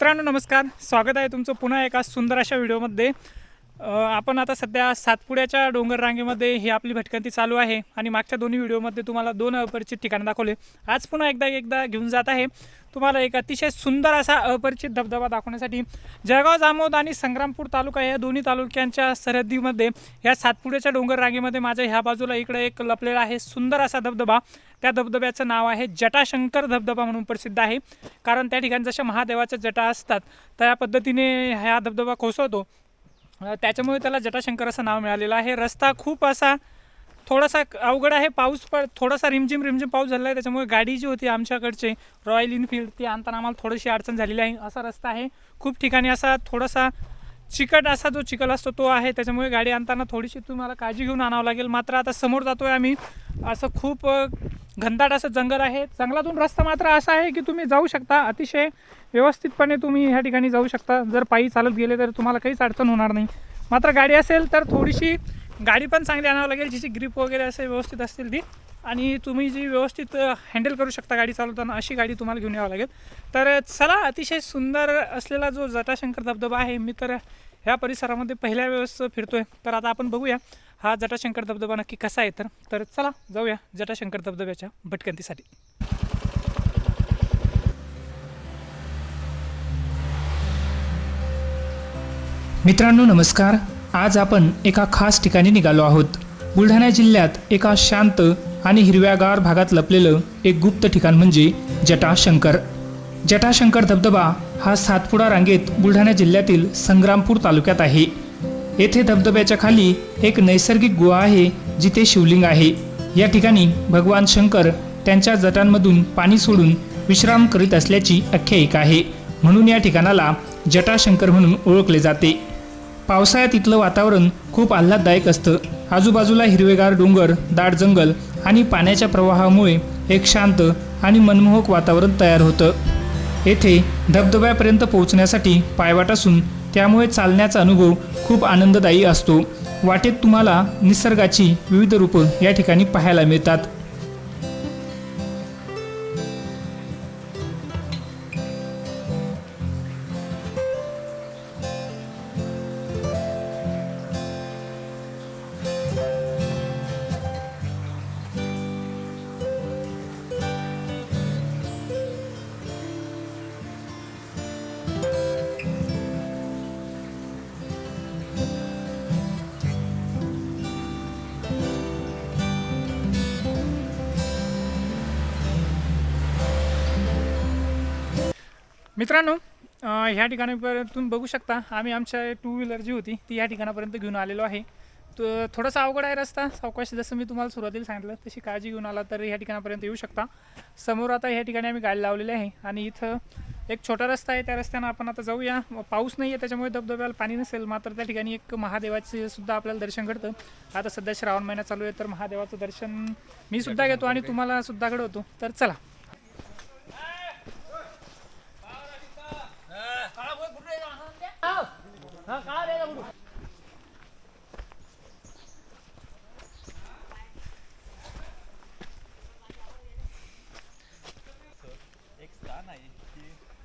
मित्रांनो नमस्कार. स्वागत आहे तुमचं पुन्हा एका सुंदर अशा व्हिडिओमध्ये. आपण आता सध्या सातपुड्याच्या डोंगर रांगेमध्ये ही आपली भटकंती चालू आहे आणि मागच्या दोन्ही व्हिडिओमध्ये तुम्हाला दोन अपरिचित ठिकाणं दाखवले. आज पुन्हा एकदा एकदा घेऊन जात आहे. तुम्हाला एक अतिशय सुंदर असा अपरिचित धबधबा दाखवण्यासाठी जळगाव जामोद आणि संग्रामपूर तालुका या दोन्ही तालुक्यांच्या सरहद्दीमध्ये या सातपुड्याच्या डोंगर रांगेमध्ये माझ्या ह्या बाजूला इकडे एक लपलेला आहे सुंदर असा धबधबा. त्या धबधब्याचं नाव आहे जटाशंकर धबधबा म्हणून प्रसिद्ध आहे. कारण त्या ठिकाणी जशा महादेवाच्या जटा असतात त्या पद्धतीने हा धबधबा कोसळतो. त्याच्यामुळे त्याला जटाशंकर असं नाव मिळालेलं आहे. रस्ता खूप असा थोडासा अवघड आहे. पाऊस पण थोडासा रिमझिम रिमझिम पाऊस झाला आहे. त्याच्यामुळे गाडी जी होती आमच्याकडचे रॉयल इनफिल्ड ती आणताना आम्हाला थोडीशी अडचण झालेली आहे. असा रस्ता आहे. खूप ठिकाणी असा थोडासा चिकट असा जो चिखल असतो तो आहे. त्याच्यामुळे गाडी आणताना थोडीशी तुम्हाला काळजी घेऊन आणावं लागेल. मात्र आता समोर जातो आहे आम्ही. असं खूप घनदाट असं जंगल आहे. जंगलातून रस्ता मात्र असा आहे की तुम्ही जाऊ शकता. अतिशय व्यवस्थितपणे तुम्ही ह्या ठिकाणी जाऊ शकता. जर पायी चालत गेले तर तुम्हाला काहीच अडचण होणार नाही. मात्र गाडी असेल तर थोडीशी गाडी पण चांगली आणावं लागेल. जिची ग्रीप वगैरे असे व्यवस्थित असतील ती. आणि तुम्ही जी व्यवस्थित हँडल करू शकता गाडी चालवताना अशी गाडी तुम्हाला घेऊन यावं लागेल. तर चला अतिशय सुंदर असलेला जो जटाशंकर धबधबा आहे मी तर ह्या परिसरामध्ये पहिल्या वेळेस फिरतोय. तर आता आपण बघूया. हा जटाशंकर धबधबा नक्की कसा आहे तर? तर चला जाऊया जटाशंकर धबधब्याच्या भटकंतीसाठी. मित्रांनो नमस्कार. आज आपण एका खास ठिकाणी निघालो आहोत. बुलढाणा जिल्ह्यात एका शांत आणि हिरव्यागार भागात लपलेलं एक गुप्त ठिकाण म्हणजे जटाशंकर. जटाशंकर धबधबा हा सातपुडा रांगेत बुलढाणा जिल्ह्यातील संग्रामपूर तालुक्यात आहे. येथे धबधब्याच्या खाली एक नैसर्गिक गुहा आहे जिथे शिवलिंग आहे. या ठिकाणी भगवान शंकर त्यांच्या जटांमधून पाणी सोडून विश्राम करीत असल्याची आख्यायिका आहे. म्हणून या ठिकाणाला जटाशंकर म्हणून ओळखले जाते. पावसाळ्यात इथलं वातावरण खूप आल्हाददायक असतं. आजूबाजूला हिरवेगार डोंगर दाट जंगल आणि पाण्याच्या प्रवाहामुळे एक शांत आणि मनमोहक वातावरण तयार होतं. येथे धबधब्यापर्यंत पोहोचण्यासाठी पायवाट असून त्यामुळे चालण्याचा अनुभव खूप आनंददायी असतो. वाटेत तुम्हाला निसर्गाची विविध रूपं या ठिकाणी पाहायला मिळतात. मित्रांनो ह्या ठिकाणापर्यंत तुम्ही बघू शकता आम्ही आमच्या टू व्हीलर जी होती ती या ठिकाणापर्यंत घेऊन आलेलो आहे. तर थोडासा अवघड आहे रस्ता सावकाश जसं मी तुम्हाला सुरुवातीला सांगितलं तशी काळजी घेऊन आला तर ह्या ठिकाणापर्यंत येऊ शकता. समोर आता ह्या ठिकाणी आम्ही गाडी लावलेली आहे आणि इथं एक छोटा रस्ता आहे त्या रस्त्यानं आपण आता जाऊया. पाऊस नाही आहे त्याच्यामुळे धबधब्याला पाणी नसेल मात्र त्या ठिकाणी एक महादेवाचे सुद्धा आपल्याला दर्शन घडतं. आता सध्या श्रावण महिना चालू आहे तर महादेवाचं दर्शन मी सुद्धा घेतो आणि तुम्हाला सुद्धा घडवतो. तर चला.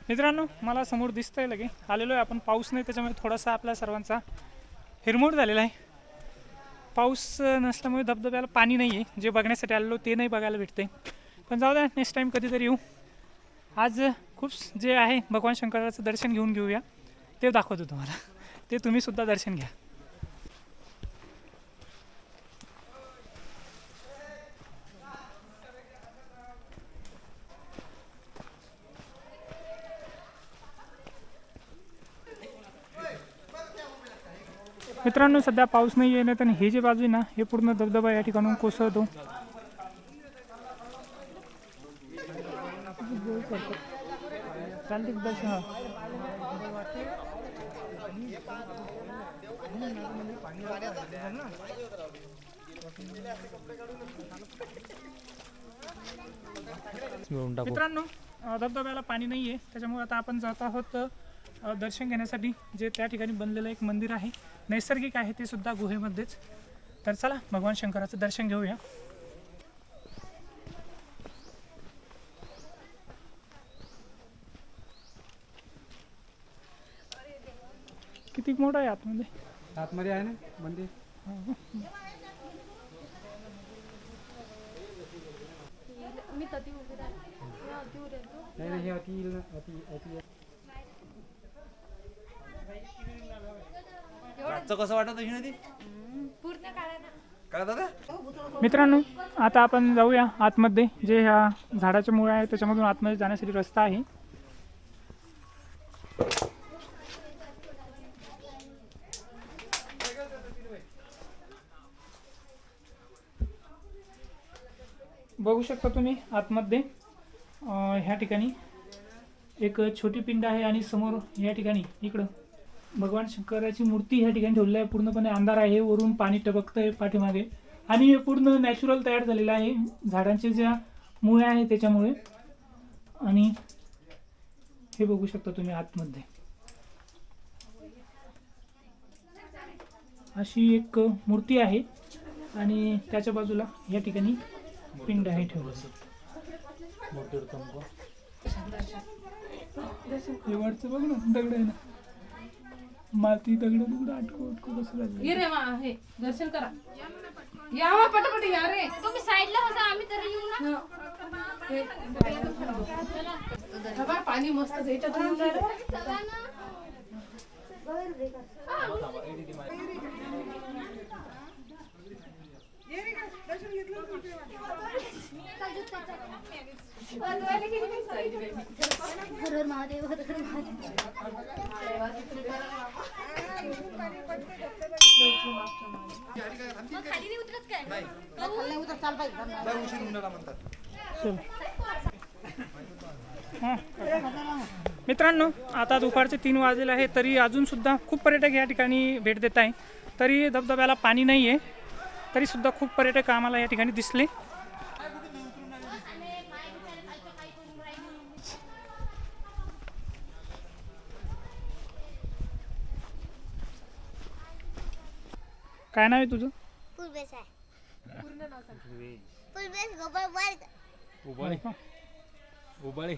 मित्रांनो मला समोर दिसतंय लगे आलेलो आहे आपण पाऊस नाही त्याच्यामुळे थोडासा आपल्या सर्वांचा हिरमोड झालेला आहे. पाऊस नसल्यामुळे धबधब्याला पाणी नाही आहे जे बघण्यासाठी आलेलो ते नाही बघायला भेटते. पण जाऊ द्या नेक्स्ट टाईम कधीतरी येऊ. आज खूप जे आहे भगवान शंकराचं दर्शन घेऊन घेऊया. ते दाखवतो तुम्हाला. ते तुम्हीसुद्धा दर्शन घ्या. मित्रांनो सध्या पाऊस नाही येणार आणि हे जे बाजू आहे ना हे पूर्ण धबधबा या ठिकाणून कोसळतो. चालते दर्शन मित्रांनो धबधब्याला पाणी नाही आहे त्याच्यामुळे आता आपण जात आहोत दर्शन घेण्यासाठी जे त्या ठिकाणी बनलेलं एक मंदिर आहे. नैसर्गिक आहे ते सुद्धा गुहेमध्येच. तर चला भगवान शंकराचं दर्शन घेऊया. किती मोठा आहे आतमध्ये? आतमध्ये आहे ना? मंदिर? मी तती उभी राहते या अति उभी राहतो नाही नाही हे अति येईल ना अति अति रातचं कसं वाटत अशी पूर्ण काय दादा? मित्रांनो आता आपण जाऊया आतमध्ये जे ह्या झाडाच्या मुळे आहे त्याच्यामधून आतमध्ये जाण्यासाठी रस्ता आहे. बघू शकता तुम्ही आतमध्ये ह्या ठिकाणी एक छोटी पिंड आहे आणि समोर या ठिकाणी इकडं. भगवान शंकराची मूर्ती ह्या ठिकाणी ठेवलेली आहे. पूर्णपणे अंधार आहे. वरून पाणी टबकतं आहे पाठीमागे. आणि हे पूर्ण नॅचरल तयार झालेलं आहे. झाडांचे ज्या मुळे आहे त्याच्यामुळे. आणि हे बघू शकता तुम्ही आतमध्ये. अशी एक मूर्ती आहे. आणि त्याच्या बाजूला या ठिकाणी पिंड आहे ठेवलं हे वरचं बघ ना दगड आहे ना. माती दगड दगड अटकू अटकू कसं झालं ये रे मा हे दर्शन करा. यावा पटापट या रे. तुम्ही साईडला बसा आम्ही तरी येऊ ना. हे, हा बा, पाणी मस्त याच्यात येऊन राहिलं. लय उशीर म्हणतात मित्रांनो आता दुपारचे तीन वाजलेले आहे तरी अजूनसुद्धा खूप पर्यटक या ठिकाणी भेट देत आहे. तरी धबधब्याला पाणी नाही आहे तरीसुद्धा खूप पर्यटक आम्हाला या ठिकाणी दिसले. काय नाव आहे तुझं? आहे गोपाळ वर्ग उबाळे. उबाळे.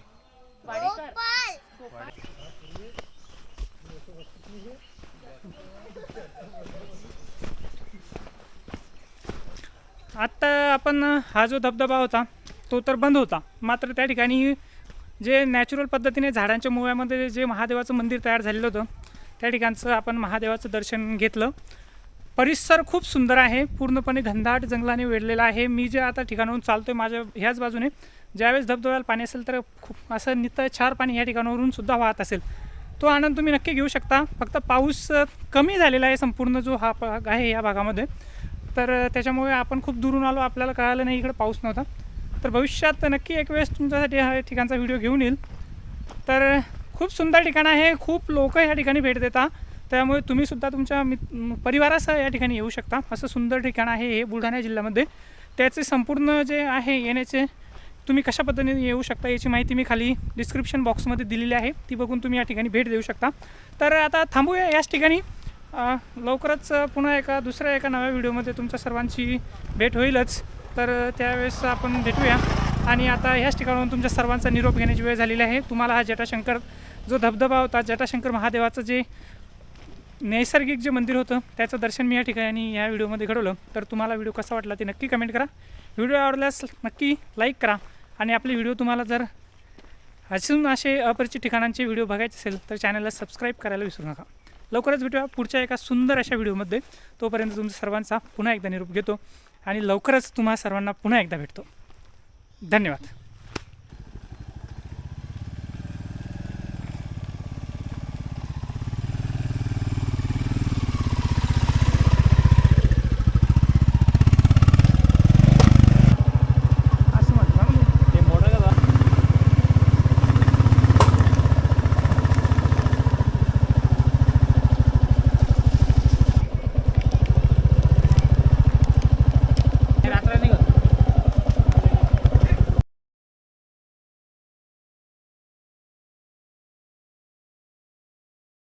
गोपाळ आत्ता आपण हा जो धबधबा होता तो तर बंद होता. मात्र त्या ठिकाणी जे नॅचरल पद्धतीने झाडांच्या मुळ्यामध्ये जे महादेवाचं मंदिर तयार झालेलं होतं त्या ठिकाणचं आपण महादेवाचं दर्शन घेतलं. परिसर खूप सुंदर आहे. पूर्णपणे घनदाट जंगलाने वेढलेला आहे. मी जे आता ठिकाणाहून चालतोय माझ्या ह्याच बाजूने. ज्यावेळेस धबधब्याला पाणी असेल तर खूप असं नित छार पाणी ह्या ठिकाणावरून सुद्धा वाहत असेल. तो आनंद तुम्ही नक्की घेऊ शकता. फक्त पाऊस कमी झालेला आहे संपूर्ण जो हा भाग आहे या भागामध्ये. तर त्याच्यामुळे आपण खूप दुरून आलो. आपल्याला कळालं नाही इकडे पाऊस नव्हता. तर भविष्यात नक्की एक वेळेस तुमच्यासाठी हा ठिकाणचा व्हिडिओ घेऊन येईल. तर खूप सुंदर ठिकाण आहे. खूप लोक ह्या ठिकाणी भेट देतात त्यामुळे तुम्हीसुद्धा तुमच्या मित परिवारासह या ठिकाणी येऊ शकता. असं सुंदर ठिकाण आहे हे बुलढाणा जिल्ह्यामध्ये. त्याचे संपूर्ण जे आहे येण्याचे तुम्ही कशा पद्धतीने येऊ शकता याची माहिती मी खाली डिस्क्रिप्शन बॉक्समध्ये दिलेली आहे. ती बघून तुम्ही या ठिकाणी भेट देऊ शकता. तर आता थांबूया याच ठिकाणी. लवकरच पुन्हा एका दुसऱ्या एका नव्या व्हिडिओमध्ये तुमच्या सर्वांची भेट होईलच. तर त्यावेळेस आपण भेटूया. आणि आता ह्याच ठिकाणाहून तुमच्या सर्वांचा निरोप घेण्याची वेळ झालेली आहे. तुम्हाला हा जटाशंकर जो धबधबा होता जटाशंकर महादेवाचं जे नैसर्गिक जे मंदिर होतं त्याचं दर्शन मी या ठिकाणी या व्हिडिओमध्ये घडवलं. तर तुम्हाला व्हिडिओ कसा वाटला ते नक्की कमेंट करा. व्हिडिओ आवडल्यास नक्की लाईक करा. आणि आपले व्हिडिओ तुम्हाला जर अजून असे अपरिचित ठिकाणांचे व्हिडिओ बघायचे असेल तर चॅनलला सबस्क्राईब करायला विसरू नका. लवकरच भेटूया पुढच्या एका सुंदर अशा व्हिडिओमध्ये. तोपर्यंत तुमचा सर्वांचा पुन्हा एकदा निरोप घेतो. आणि लवकरच तुम्हा सर्वांना पुन्हा एकदा भेटतो. धन्यवाद.